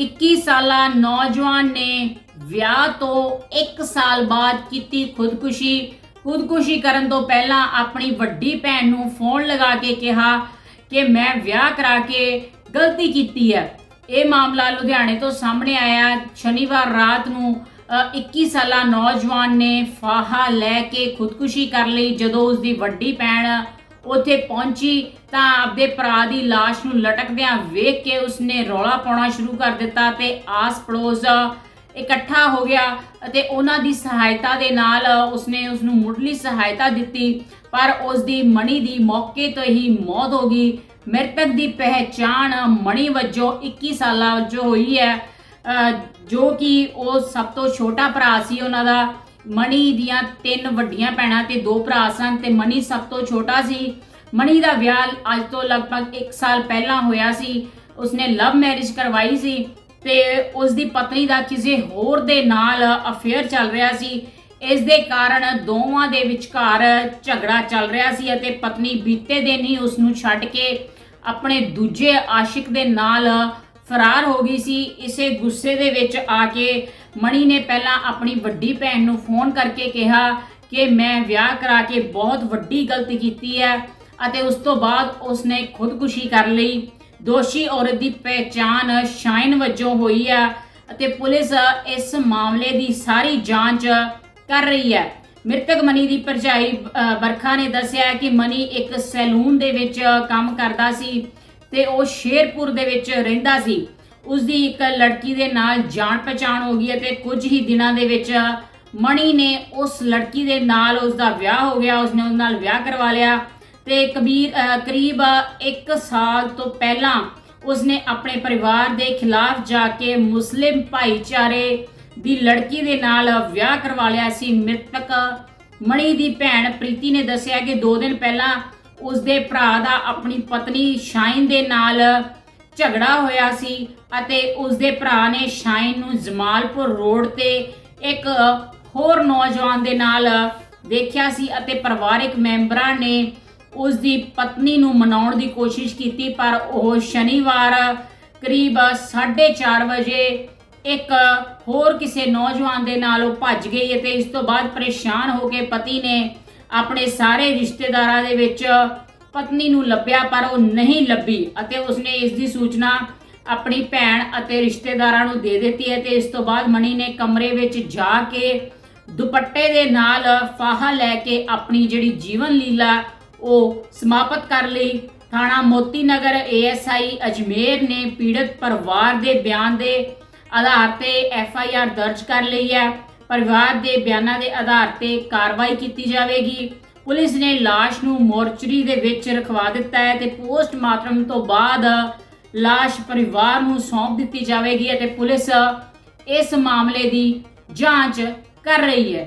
21 ਸਾਲਾ ਨੌਜਵਾਨ ਨੇ ਵਿਆਹ ਤੋਂ 1 ਸਾਲ ਬਾਅਦ ਕੀਤੀ ਖੁਦਕੁਸ਼ੀ। ਖੁਦਕੁਸ਼ੀ ਕਰਨ ਤੋਂ ਪਹਿਲਾਂ ਆਪਣੀ ਵੱਡੀ ਭੈਣ ਨੂੰ ਫੋਨ ਲਗਾ ਕੇ ਕਿਹਾ ਕਿ ਮੈਂ ਵਿਆਹ ਕਰਾ ਕੇ ਗਲਤੀ ਕੀਤੀ ਹੈ। ਇਹ ਮਾਮਲਾ ਲੁਧਿਆਣੇ ਤੋਂ ਸਾਹਮਣੇ ਆਇਆ। ਸ਼ਨੀਵਾਰ ਰਾਤ ਨੂੰ ਅ, 21 ਸਾਲਾ ਨੌਜਵਾਨ ਨੇ ਫਾਹਾ ਲੈ ਕੇ ਖੁਦਕੁਸ਼ੀ ਕਰ ਲਈ ਜਦੋਂ ਉਸ ਦੀ ਵੱਡੀ ਭੈਣ ਉੱਥੇ ਪਹੁੰਚੀ ਤਾਂ ਆਪਦੇ ਭਰਾ ਦੀ ਲਾਸ਼ ਨੂੰ ਲਟਕਦਿਆਂ ਵੇਖ ਕੇ ਉਸਨੇ ਰੌਲਾ ਪਾਉਣਾ ਸ਼ੁਰੂ ਕਰ ਦਿੱਤਾ ਤੇ ਆਸ ਪੜੋਸ ਇਕੱਠਾ ਹੋ ਗਿਆ ਅਤੇ ਉਹਨਾਂ ਦੀ ਸਹਾਇਤਾ ਦੇ ਨਾਲ ਉਸਨੇ ਉਸ ਨੂੰ ਮੁੱਢਲੀ ਸਹਾਇਤਾ ਦਿੱਤੀ, ਪਰ ਉਸ ਦੀ ਮਣੀ ਦੀ ਮੌਕੇ ਤੋਂ ਹੀ ਮੌਤ ਹੋ ਗਈ। ਮ੍ਰਿਤਕ ਦੀ ਪਹਿਚਾਣ ਮਣੀ ਵਜੋਂ 21 ਸਾਲਾਂ ਵਜੋਂ ਹੋਈ ਹੈ ਜੋ ਕਿ ਉਹ ਸਭ ਤੋਂ ਛੋਟਾ ਭਰਾ ਸੀ ਉਹਨਾਂ ਦਾ। ਮਣੀ ਦੀਆਂ ਤਿੰਨ ਵੱਡੀਆਂ ਭੈਣਾਂ ਤੇ ਦੋ ਭਰਾ ਸਨ ਤੇ ਮਣੀ ਸਭ ਤੋਂ ਛੋਟਾ ਸੀ। ਮਣੀ ਦਾ ਵਿਆਹ ਅੱਜ ਤੋਂ ਲਗਭਗ 1 ਸਾਲ ਪਹਿਲਾਂ ਹੋਇਆ ਸੀ। ਉਸਨੇ ਲਵ ਮੈਰਿਜ ਕਰਵਾਈ ਸੀ ਤੇ ਉਸ ਦੀ ਪਤਨੀ ਦਾ ਕਿਸੇ ਹੋਰ ਦੇ ਨਾਲ ਅਫੇਅਰ ਚੱਲ ਰਿਹਾ ਸੀ। ਇਸ ਦੇ ਕਾਰਨ ਦੋਵਾਂ ਦੇ ਵਿਚਕਾਰ ਝਗੜਾ ਚੱਲ ਰਿਹਾ ਸੀ ਅਤੇ ਪਤਨੀ ਬੀਤੇ ਦਿਨ ਹੀ ਉਸ ਨੂੰ ਛੱਡ ਕੇ ਆਪਣੇ ਦੂਜੇ ਆਸ਼ਿਕ ਦੇ ਨਾਲ ਫਰਾਰ ਹੋ ਗਈ ਸੀ। ਇਸੇ ਗੁੱਸੇ ਦੇ ਵਿੱਚ ਆ ਕੇ ਮਣੀ ਨੇ ਪਹਿਲਾਂ ਆਪਣੀ ਵੱਡੀ ਭੈਣ ਨੂੰ ਫੋਨ ਕਰਕੇ ਕਿਹਾ ਕਿ ਮੈਂ ਵਿਆਹ ਕਰਾ ਕੇ ਬਹੁਤ ਵੱਡੀ ਗਲਤੀ ਕੀਤੀ ਹੈ ਅਤੇ ਉਸ ਤੋਂ ਬਾਅਦ ਉਸਨੇ ਖੁਦਕੁਸ਼ੀ ਕਰ ਲਈ। ਦੋਸ਼ੀ ਔਰਤ ਦੀ ਪਹਿਚਾਣ ਸ਼ਾਇਨ ਵਜੋਂ ਹੋਈ ਹੈ ਅਤੇ ਪੁਲਿਸ ਇਸ ਮਾਮਲੇ ਦੀ ਸਾਰੀ ਜਾਂਚ ਕਰ ਰਹੀ ਹੈ। ਮ੍ਰਿਤਕ ਮਨੀ ਦੀ ਭਰਜਾਈ ਬਰਖਾ ਨੇ ਦੱਸਿਆ ਕਿ ਮਨੀ ਇੱਕ ਸੈਲੂਨ ਦੇ ਵਿੱਚ ਕੰਮ ਕਰਦਾ ਸੀ ਤੇ ਉਹ ਸ਼ੇਰਪੁਰ ਦੇ ਵਿੱਚ ਰਹਿੰਦਾ ਸੀ। ਉਸ ਦੀ ਇੱਕ ਲੜਕੀ ਦੇ ਨਾਲ ਜਾਣ ਪਛਾਣ ਹੋ ਗਈ ਅਤੇ ਕੁਝ ਹੀ ਦਿਨਾਂ ਦੇ ਵਿੱਚ ਮਣੀ ਨੇ ਉਸ ਲੜਕੀ ਦੇ ਨਾਲ ਉਸ ਦਾ ਵਿਆਹ ਹੋ ਗਿਆ, ਉਸਨੇ ਉਸ ਨਾਲ ਵਿਆਹ ਕਰਵਾ ਲਿਆ ਤੇ ਕਬੀਰ ਕਰੀਬ 1 ਸਾਲ ਤੋਂ ਪਹਿਲਾਂ ਉਸਨੇ ਆਪਣੇ ਪਰਿਵਾਰ ਦੇ ਖਿਲਾਫ ਜਾ ਕੇ ਮੁਸਲਿਮ ਭਾਈਚਾਰੇ ਦੀ ਲੜਕੀ ਦੇ ਨਾਲ ਵਿਆਹ ਕਰਵਾ ਲਿਆ ਸੀ। ਮ੍ਰਿਤਕ ਮਣੀ ਦੀ ਭੈਣ ਪ੍ਰੀਤੀ ਨੇ ਦੱਸਿਆ ਕਿ 2 ਦਿਨ ਪਹਿਲਾਂ ਉਸਦੇ ਭਰਾ ਦਾ ਆਪਣੀ ਪਤਨੀ ਸ਼ਾਈਨ ਦੇ ਨਾਲ ਝਗੜਾ ਹੋਇਆ ਸੀ ਅਤੇ ਉਸਦੇ ਭਰਾ ਨੇ ਸ਼ਾਈਨ ਨੂੰ ਜਮਾਲਪੁਰ ਰੋਡ ਤੇ ਇੱਕ ਹੋਰ ਨੌਜਵਾਨ ਦੇ ਨਾਲ ਦੇਖਿਆ ਸੀ ਅਤੇ ਪਰਿਵਾਰਕ ਮੈਂਬਰਾਂ ਨੇ ਉਸ ਦੀ ਪਤਨੀ ਨੂੰ ਮਨਾਉਣ ਦੀ ਕੋਸ਼ਿਸ਼ ਕੀਤੀ, ਪਰ ਉਹ ਸ਼ਨੀਵਾਰ ਕਰੀਬ 4:30 ਵਜੇ ਇੱਕ ਹੋਰ ਕਿਸੇ ਨੌਜਵਾਨ ਦੇ ਨਾਲ ਉਹ ਭੱਜ ਗਈ ਅਤੇ ਇਸ ਤੋਂ ਬਾਅਦ ਪਰੇਸ਼ਾਨ ਹੋ ਕੇ ਪਤੀ ਨੇ ਆਪਣੇ ਸਾਰੇ ਰਿਸ਼ਤੇਦਾਰਾਂ ਦੇ ਵਿੱਚ ਪਤਨੀ ਨੂੰ ਲੱਭਿਆ, ਪਰ ਉਹ ਨਹੀਂ ਲੱਭੀ ਅਤੇ ਉਸਨੇ ਇਸ ਦੀ ਸੂਚਨਾ ਆਪਣੀ ਭੈਣ ਅਤੇ ਰਿਸ਼ਤੇਦਾਰਾਂ ਨੂੰ ਦੇ ਦਿੱਤੀ ਹੈ ਤੇ ਇਸ ਤੋਂ ਬਾਅਦ ਮਣੀ ਨੇ ਕਮਰੇ ਵਿੱਚ ਜਾ ਕੇ ਦੁਪੱਟੇ ਦੇ ਨਾਲ ਫਾਹਾ ਲੈ ਕੇ ਆਪਣੀ ਜਿਹੜੀ ਜੀਵਨ ਲੀਲਾ ਉਹ ਸਮਾਪਤ ਕਰ ਲਈ। ਥਾਣਾ ਮੋਤੀ ਨਗਰ ਏਐਸਆਈ ਅਜਮੇਰ ਨੇ ਪੀੜਤ ਪਰਿਵਾਰ ਦੇ ਬਿਆਨ ਦੇ ਆਧਾਰ ਤੇ ਐਫਆਈਆਰ ਦਰਜ ਕਰ ਲਈ ਹੈ। ਪਰਿਵਾਰ ਦੇ ਬਿਆਨਾਂ ਦੇ ਆਧਾਰ ਤੇ ਕਾਰਵਾਈ ਕੀਤੀ ਜਾਵੇਗੀ। ਪੁਲਿਸ ਨੇ ਲਾਸ਼ ਨੂੰ ਮੋਰਚਰੀ ਦੇ ਵਿੱਚ ਰਖਵਾ ਦਿੱਤਾ ਹੈ ਤੇ ਪੋਸਟਮਾਰਟਮ ਤੋਂ ਬਾਅਦ ਲਾਸ਼ ਪਰਿਵਾਰ ਨੂੰ ਸੌਂਪ ਦਿੱਤੀ ਜਾਵੇਗੀ ਅਤੇ ਪੁਲਿਸ ਇਸ ਮਾਮਲੇ ਦੀ ਜਾਂਚ ਕਰ ਰਹੀ ਹੈ।